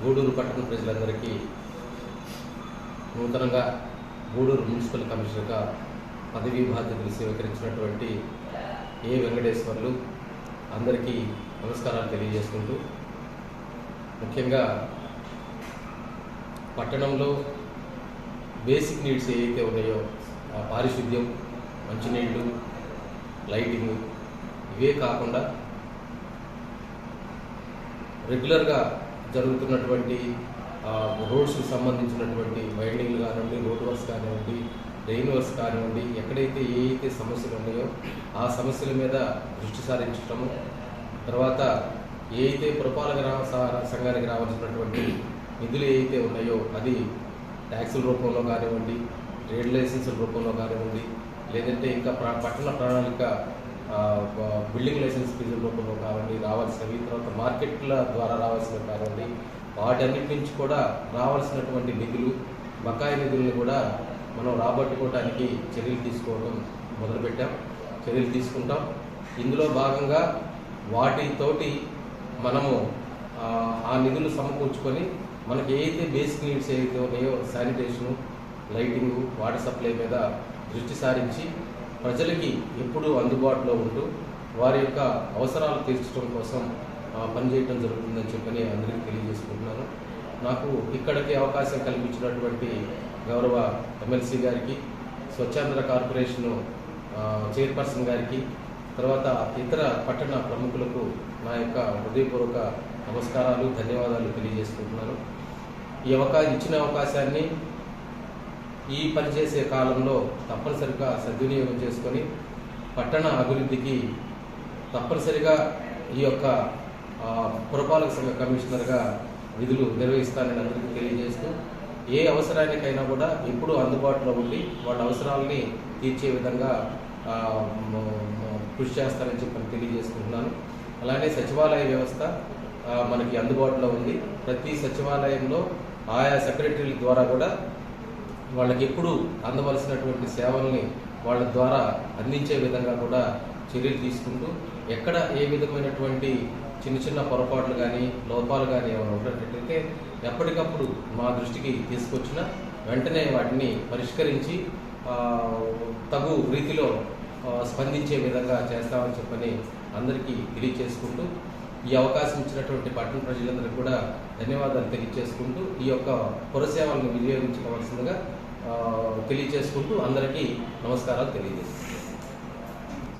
గూడూరు పట్టణ ప్రజలందరికీ నూతనంగా గూడూరు మున్సిపల్ కమిషనర్గా పదవీ బాధ్యతలు స్వీకరించినటువంటి ఏ వెంకటేశ్వర్లు అందరికీ నమస్కారాలు తెలియజేసుకుంటూ ముఖ్యంగా పట్టణంలో బేసిక్ నీడ్స్ ఏవైతే ఉన్నాయో ఆ పారిశుద్ధ్యం మంచినీళ్ళు లైటింగ్ ఇవే కాకుండా రెగ్యులర్గా జరుగుతున్నటువంటి రోడ్స్కి సంబంధించినటువంటి వైండింగ్లు కానివ్వండి రోడ్ వర్క్స్ కానివ్వండి రెయిన్ వర్క్స్ కానివ్వండి ఎక్కడైతే ఏ అయితే సమస్యలు ఉన్నాయో ఆ సమస్యల మీద దృష్టి సారించటము తర్వాత ఏ అయితే పురపాలక సంఘానికి రావాల్సినటువంటి నిధులు ఏ ఉన్నాయో అది ట్యాక్సుల రూపంలో కానివ్వండి ట్రేడ్ లైసెన్సుల రూపంలో కానివ్వండి లేదంటే ఇంకా పట్టణ ప్రణాళిక బిల్డింగ్ లైసెన్స్ ఫీజుల రూపంలో కావండి రావాల్సినవి తర్వాత మార్కెట్ల ద్వారా రావాల్సినవి కావండి వాటన్నిటి నుంచి కూడా రావాల్సినటువంటి నిధులు బకాయి నిధులను కూడా మనం రాబట్టుకోవడానికి చర్యలు తీసుకోవడం మొదలుపెట్టాం చర్యలు తీసుకుంటాం. ఇందులో భాగంగా వాటితోటి మనము ఆ, ఆ నిధులు సమకూర్చుకొని మనకి ఏదైతే బేసిక్ నీడ్స్ ఏవైతే ఉన్నాయో శానిటేషను లైటింగు వాటర్ సప్లై మీద దృష్టి సారించి ప్రజలకి ఎప్పుడూ అందుబాటులో ఉంటూ వారి యొక్క అవసరాలు తీర్చడం కోసం పనిచేయటం జరుగుతుందని చెప్పని అందరికీ తెలియజేసుకుంటున్నాను. నాకు ఇక్కడికి అవకాశం కల్పించినటువంటి గౌరవ ఎమ్మెల్సీ గారికి స్వచ్ఛాంధ్ర కార్పొరేషను చైర్పర్సన్ గారికి తర్వాత ఇతర పట్టణ ప్రముఖులకు నా యొక్క హృదయపూర్వక నమస్కారాలు ధన్యవాదాలు తెలియజేసుకుంటున్నాను. ఈ అవకాశం ఇచ్చిన అవకాశాన్ని ఈ పనిచేసే కాలంలో తప్పనిసరిగా సద్వినియోగం చేసుకొని పట్టణ అభివృద్ధికి తప్పనిసరిగా ఈ యొక్క పురపాలక సంఘ కమిషనర్గా విధులు నిర్వహిస్తానని అందరికీ తెలియజేస్తూ ఏ అవసరానికైనా కూడా ఎప్పుడూ అందుబాటులో ఉండి వాళ్ళ అవసరాలని తీర్చే విధంగా కృషి చేస్తారని చెప్పని తెలియజేసుకుంటున్నాను. అలానే సచివాలయ వ్యవస్థ మనకి అందుబాటులో ఉంది. ప్రతి సచివాలయంలో ఆయా సెక్రటరీల ద్వారా కూడా వాళ్ళకి ఎప్పుడు అందవలసినటువంటి సేవల్ని వాళ్ళ ద్వారా అందించే విధంగా కూడా చర్యలు తీసుకుంటూ ఎక్కడ ఏ విధమైనటువంటి చిన్న చిన్న పొరపాట్లు కానీ లోపాలు కానీ ఏమైనా ఉన్నట్లయితే ఎప్పటికప్పుడు మా దృష్టికి తీసుకొచ్చిన వెంటనే వాటిని పరిష్కరించి తగు రీతిలో స్పందించే విధంగా చేస్తామని చెప్పని అందరికీ తెలియచేసుకుంటూ ఈ అవకాశం ఇచ్చినటువంటి పట్టణ ప్రజలందరికీ కూడా ధన్యవాదాలు తెలియజేసుకుంటూ ఈ యొక్క పురసేవలను వినియోగించుకోవాల్సిందిగా తెలియజేసుకుంటూ అందరికీ నమస్కారాలు తెలియజేస్తున్నాను.